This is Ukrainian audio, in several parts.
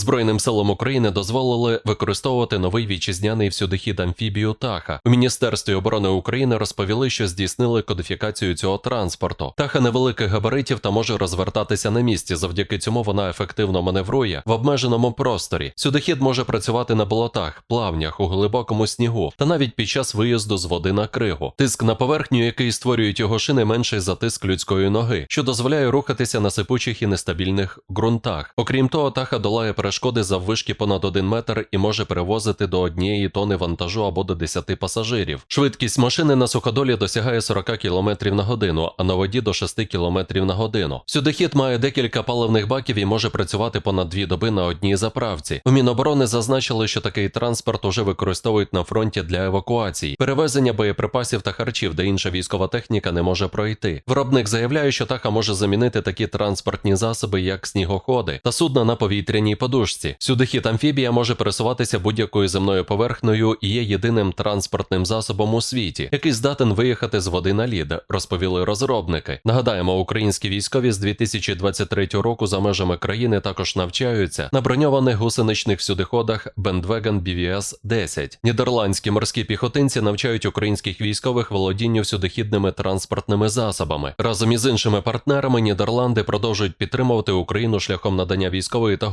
Збройним силам України дозволили використовувати новий вітчизняний всюдихід амфібію Таха. У Міністерстві оборони України розповіли, що здійснили кодифікацію цього транспорту. Таха невеликих габаритів та може розвертатися на місці. Завдяки цьому вона ефективно маневрує в обмеженому просторі. Сюдохід може працювати на болотах, плавнях, у глибокому снігу та навіть під час виїзду з води на кригу. Тиск на поверхню, який створюють його шини, менший за тиск людської ноги, що дозволяє рухатися на сипучих і нестабільних ґрунтах. Окрім того, таха долає перешкоди заввишки понад 1 метр і може перевозити до однієї тони вантажу або до 10 пасажирів. Швидкість машини на суходолі досягає 40 км на годину, а на воді до 6 км на годину. Сюдохід має декілька паливних баків і може працювати понад дві доби на одній заправці. У Міноборони зазначили, що такий транспорт уже використовують на фронті для евакуації, перевезення боєприпасів та харчів, де інша військова техніка не може пройти. Виробник заявляє, що таха може замінити такі транспортні засоби, як снігоходи та судна на повітряній подушці. Сюдохід амфібія може пересуватися будь-якою земною поверхнею і є єдиним транспортним засобом у світі, який здатен виїхати з води на лід, розповіли розробники. Нагадаємо, українські військові з 2023 року за межами країни також навчаються на броньованих гусеничних всюдиходах Bandwagon BVS 10. Нідерландські морські піхотинці навчають українських військових володінню всюдихідними транспортними засобами. Разом із іншими партнерами Нідерланди продовжують підтримувати Україну шляхом надання військової та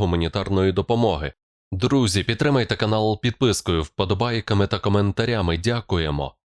гуманітарної допомоги. Друзі, підтримайте канал підпискою, вподобайками та коментарями. Дякуємо.